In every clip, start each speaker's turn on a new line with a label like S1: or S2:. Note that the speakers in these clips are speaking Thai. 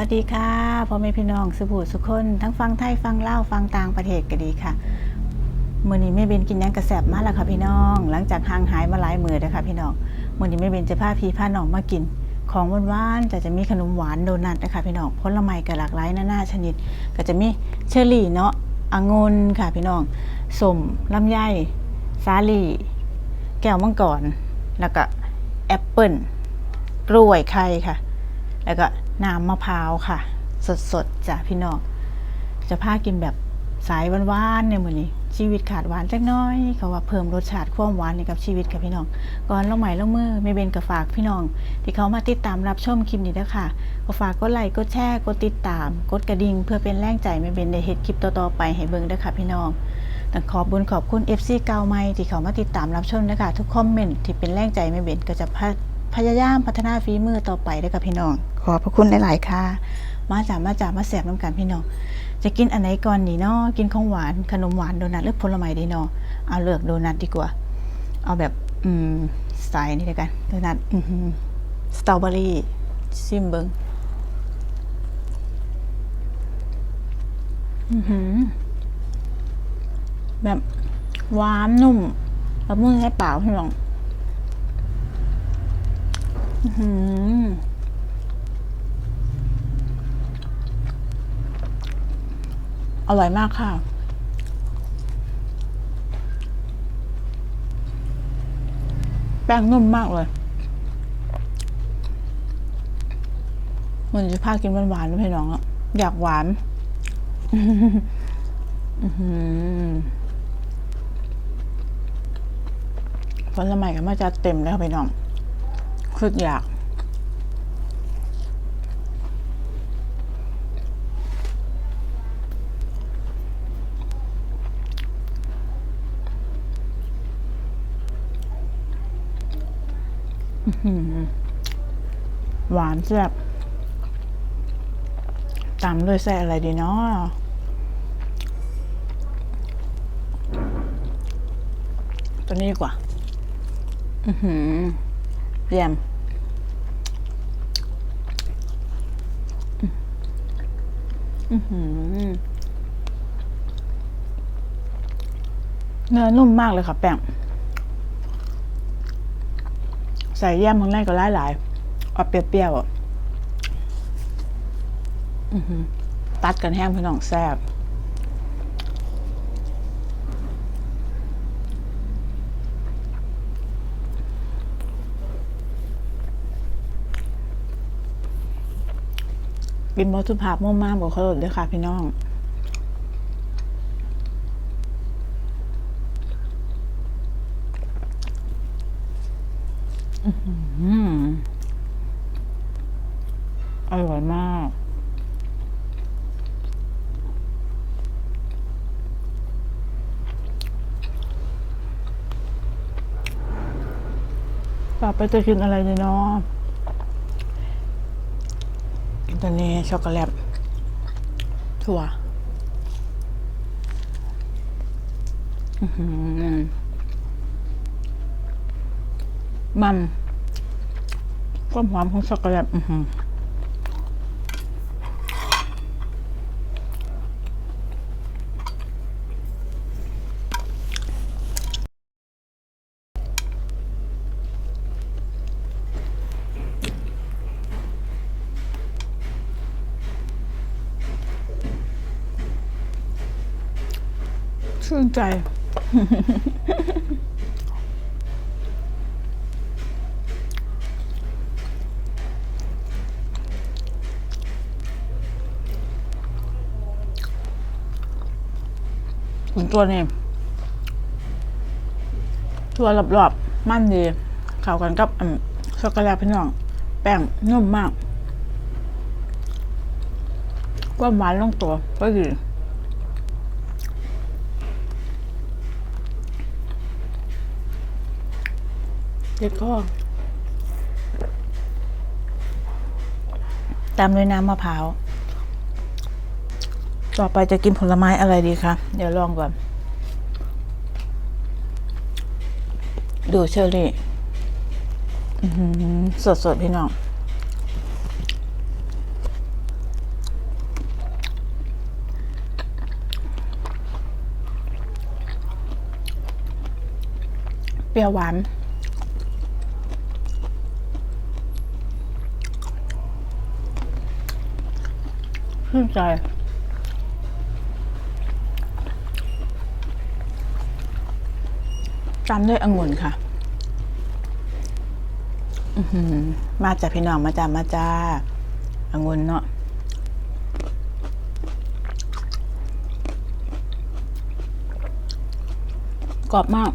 S1: วัสดีค่ะพ่อแม่พี่น้องสุภูสุคนทั้งฟังไทยฟังเล่าฟังต่างประเทศก็ดีค่ะมื่อนี้แม่เบนกินยังกระแสบมาแล้วค่ะพี่น้อง หลังจากห่างหายมาหลายมือเลยค่ะพี่น้องมื่อนี้แม่เบนจะพาพี่พาน้องมากิน ของหวานๆจะจะมีขนมหวานโดนัทนะคะพี่น้องผลไม้ก็หลากหลายนานาชนิด ก็จะมีเชอร์รี่เนาะองุ่นค่ะพี่น้องสมลำไยสาลี่ แก้วมังกรแล้วก็แอปเปิลกล้วยไข่ค่ะ แล้วก็ น้ำมะพร้าวค่ะ สดๆจ้ะพี่น้องจะพากินแบบสายหวานๆเนี่ยมือนี้ชีวิตขาดหวานจักน้อยเขาว่าเพิ่มรสชาติความหวานให้กับชีวิตค่ะพี่น้อง ก่อนลงใหม่ลงมือไม่เบนกับฝากพี่น้อง ที่เขามาติดตามรับชมคลิปนี้ด้วยค่ะก็ฝากกดไลค์กดแชร์กดติดตาม กดกระดิ่งเพื่อเป็นแรงใจไม่เบนได้เฮ็ดคลิปต่อๆไปให้เบิ่งด้วยค่ะพี่น้องต้องขอบบุญขอบคุณ FC เก่าใหม่ที่เขามาติดตามรับชมนะคะทุกคอมเมนต์ที่เป็นแรงใจไม่เบนก็จะพะ พยายามพัฒนาฝีมือต่อไปด้วยกับพี่น้อง ขอบพระคุณหลายๆค่ะ มาจากมาจากมาแสบน้ำกันพี่น้อง จะกินอันไหนก่อนดีเนาะกินของหวานขนมหวานโดนัทหรือผลไม้ดีเนาะเอาเลือกโดนัทดีกว่า เอาแบบอืมสายนี่เลยกันโดนัทสตรอเบอรี่ซิมเบิงแบบหวานนุ่มแล้วมือให้เปล่าพี่น้อง อร่อยมากค่ะ แป้งนุ่มมากเลยมันจะพากินหวานๆนะพี่น้องอะอยากหวานผลไม้ก็มาจะเต็มแล้วค่ะพี่น้อง คืออยากอือหือหวานแซ่บตามด้วยไส้อะไรดีเนาะตัวนี้ดีกว่า อือหือเยี่ยมอือหือ เนื้อนุ่มมากเลยค่ะแป้งใส่แยมข้างในก็หลายหลายๆเอาเปรี้ยวๆอะตัดกันแห้งพี่น้องแซ่บ กินบอสุภาพมุ่งมากบอกเขาหลดเลยค่ะ พี่น้องอร่อยมากต่อไปจะกินอะไรดีเนาะ ตอนนี้ช็อกโกแลตถั่วมันความหอมของช็อกโกแลตอือหือ ชื่นใจถึงตัวนี้ตัวรอบๆ มั่นดีเข้ากันกับอืมช็อกโกแลตพี่น้อง แป้งนุ่มมากความหวานลงตัวก็ดี เด็กก็ตามด้วยน้ำมะพร้าว ต่อไปจะกินผลไม้อะไรดีคะ เดี๋ยวลองก่อน ดูเชอรี่สดสดพี่น้อง เปรี้ยวหวาน ชื่นใจ ตามด้วยองุ่นค่ะมาจากพี่น้องมาจากมาจ้าองุ่นเนาะกรอบมาก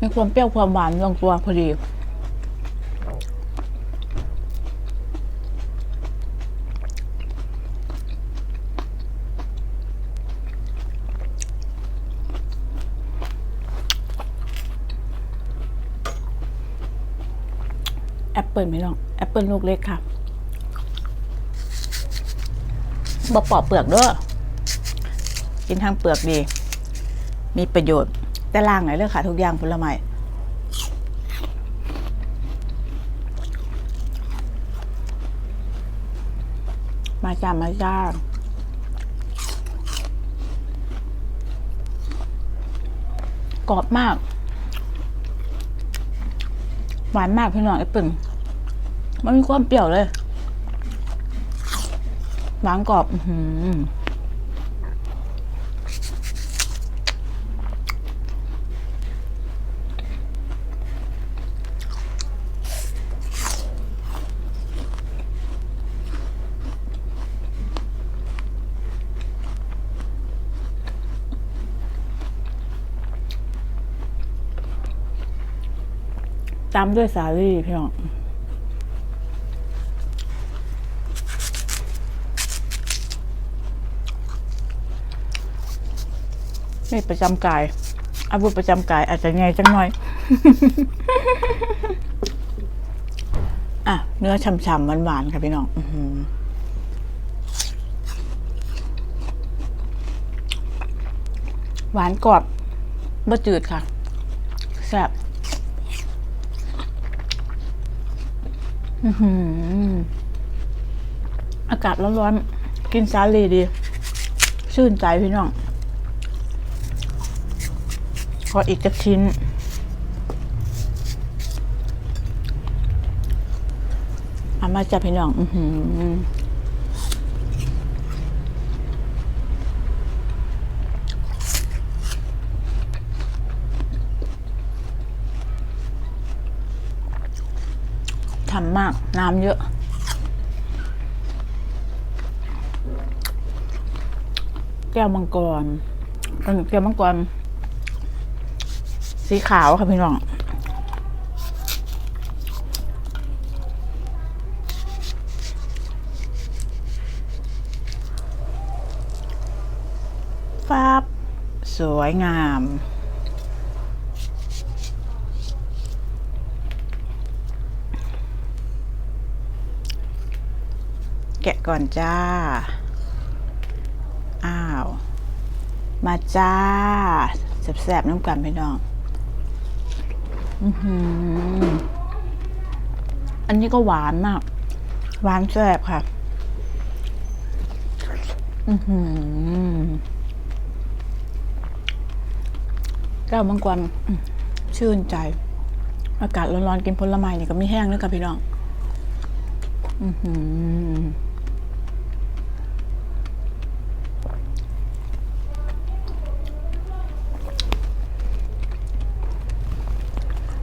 S1: มีความเปรี้ยวความหวานลงตัวพอดี ปเปิลไม่ต้องแอปเปิลลูกเล็กค่ะบอกปอกเปลือกเด้วยกินทางเปลือกดี มีประโยชน์แต่ล่างไหนเลยค่ะทุกอย่างผลไม้มาจ้ามาจ้ากรอบมาก หวานมากพี่น้องแอปเปิล มันมีความเปรี้ยวเลยหวานกรอบอืตามด้วยสาลี่พี่น้อง นี่ประจำกาย อาวุธประจำกายอาจจะไงจังหน่อย อะ เนื้อฉ่ำๆหวานๆค่ะพี่น้องอือหวานกรอบบะจืดค่ะแซ่บอื้อหืออากาศร้อนๆ กินซาลีดี ชื่นใจพี่น้อง ขออีกจักชิ้น เอามาจับพี่น้องอือหือทำมาก น้ำเยอะ แก้วมังกรอันนี้แก้วมังกร สีขาวค่ะพี่น้องฟาบสวยงามแกะก่อนจ้า อ้าว มาจ้าแสบๆน้ำกันพี่น้อง อือหืออันนี้ก็หวานมาก หวานแสบค่ะ อือหือแก้วมังกรอืมชื่นใจ อากาศร้อนๆ กินผลไม้นี่ก็ไม่แห้งด้วยค่ะพี่น้อง อือหือ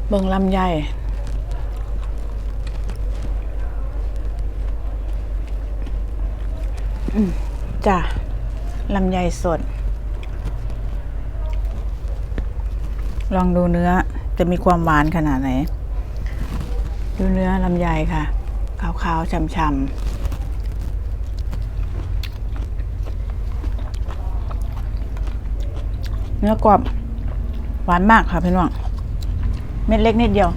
S1: เบิ่งลำไยอืมจ้ะลำไยสด ลองดูเนื้อจะมีความหวานขนาดไหน ดูเนื้อลำไยค่ะ ขาวๆช่ำๆเนื้อกรอบหวานมากค่ะพี่น้อง เม็ดเล็กนิดเดียว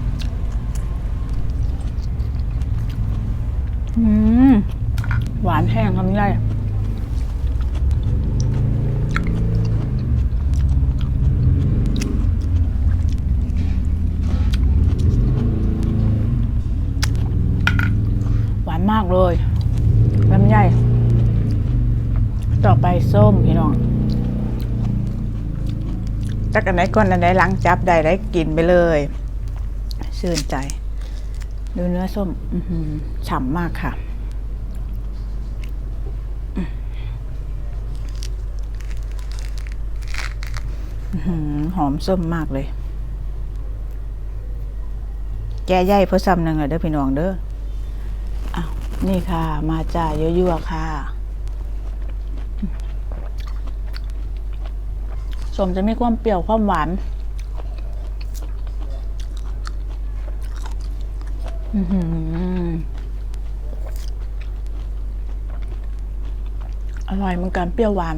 S1: อืม หวานแห้งทำได้หวานมากเลยลำไยต่อไปส้มพี่น้องจักอันไหนก่อนอันไหนหลังจับได้ได้กินไปเลย ชื่นใจ ดูเนื้อส้มฉ่ำมากค่ะ หอมส้มมากเลย แกใหญ่เพราะซ้ำหนึ่งเด้อพี่น้องเด้ออ้าวนี่ค่ะ มาจ่ายั่วๆค่ะส้มจะมีความเปรี้ยวความหวาน อร่อยเหมือนกันเปรี้ยวหวาน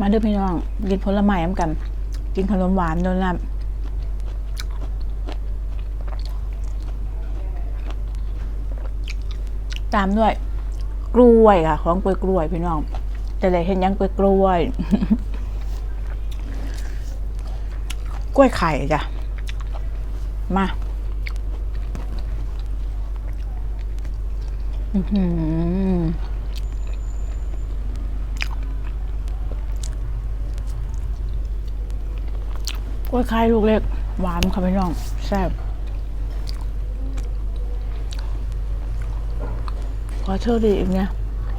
S1: มาด้อพี่น้อง กินผลไม้น้ำกัน กินขนมหวานโดนน้ำตามด้วย กล้วยค่ะ ของกล้วยกล้วยพี่น้องจะได้เห็นยังกล้วยกล้วยๆ กล้วยไข่จ้ะ มากล้วยไข่ลูกเล็ก หวานค่ะพี่น้องแซ่บขอเชื่อดีอีกเนี่ยอื้อหือ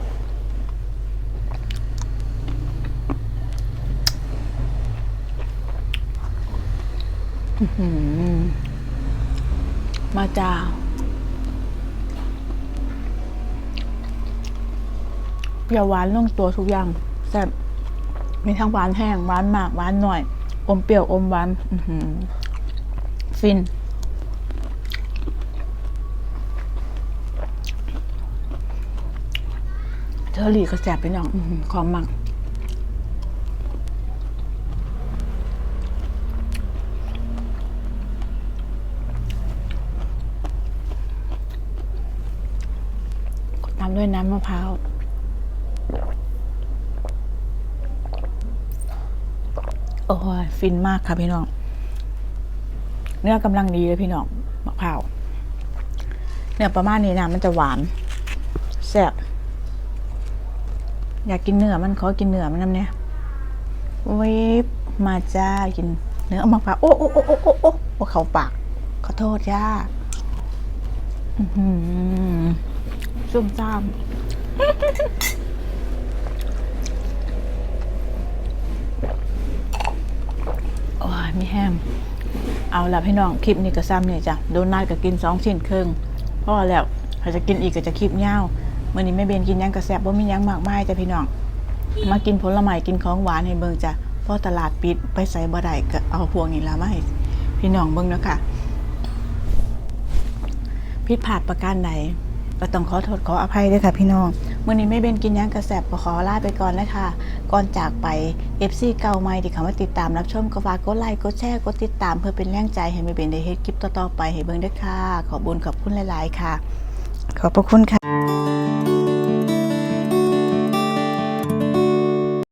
S1: มาจ้าเปรี้ยวหวานลงตัวทุกอย่างแซ่บมีทั้งหวานแห้งหวานมากหวานหน่อย อมเปรี้ยวอมหวานฟิน เธอหลีก็แสบไปหน่องอื้อหือของมัก ด้วยน้ำมะพร้าวโอ้ยฟินมากค่ะพี่น้อง เนื้อกำลังดีเลยพี่น้องมะพร้าวเนื้อประมาณนี้นะมันจะหวานแซ่บอยากกินเนื้อมันขอกินเนื้อมันน้ำเนี่ยวิบมาจ้ากินเนื้อมะพร้าวโอ้โอ้โอ้โอ้โอ้โอ้โอ้เขาปากขอโทษจ้า อื้อหือ ซุ่มซ่ามโอ้ยมีแห้งเอาละพี่น้องคลิปนี้ก็ซ้ำเนี่ยจ้ะโดนัทก็กินสองชิ้นครึ่งพอแล้วถ้าจะกินอีกก็จะคลิปยาเมื่อนี้ไม่เบนกินยังกระแซบว่ามียังมากมายจ้ะพี่น้อง มากินผลไม้กินของหวานให้เบิงจ้ะเพราะตลาดปิดไปใส่บ่ได้ก็เอาพวกนี้ละมาให้พี่น้องเบิงเนาะค่ะผิดพลาดประการใด ก็ต้องขอโทษขออภัยด้วยค่ะพี่น้องเมื่อนี้ไม่เบนกินหยังกระแสบก็ขอลาไปก่อนนะคะ ก่อนจากไป FC เก่าใหม่ที่เขามาติดตามรับชมก็ฝากกดไลค์กดแชร์กดติดตามเพื่อเป็นแรงใจให้ไม่เบนได้เฮ็ดคลิปต่อๆไปให้เบิ่งด้วยค่ะ ขอบุญขอบคุณหลาย ๆ ค่ะ ขอบพระคุณค่ะ